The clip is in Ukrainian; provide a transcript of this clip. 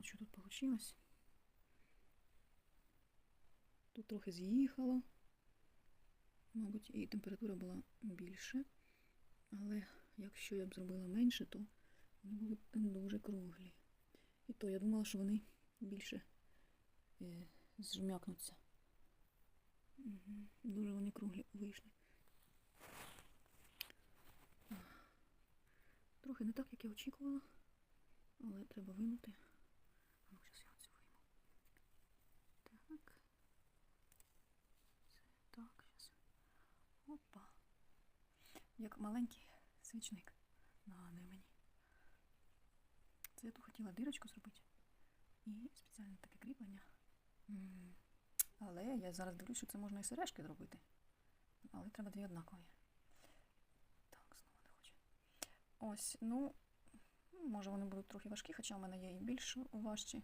От що тут вийшло. Тут трохи з'їхало. Мабуть, і температура була більше. Але якщо я б зробила менше, то вони були б дуже круглі. І то я думала, що вони більше е, зжмякнуться. Угу. Дуже вони круглі вийшли. Трохи не так, як я очікувала, але треба винути. А ну, зараз я оцю вийму. Так. Це так, зараз. Опа. Як маленький свічник нагадує мені. Це я тут хотіла дирочку зробити. І спеціальне таке кріплення. Але я зараз дивлюсь, що це можна і сережки зробити. Але треба дві однакові. Так, знову не хоче. Ось, ну, може вони будуть трохи важкі, хоча в мене є і більш важчі.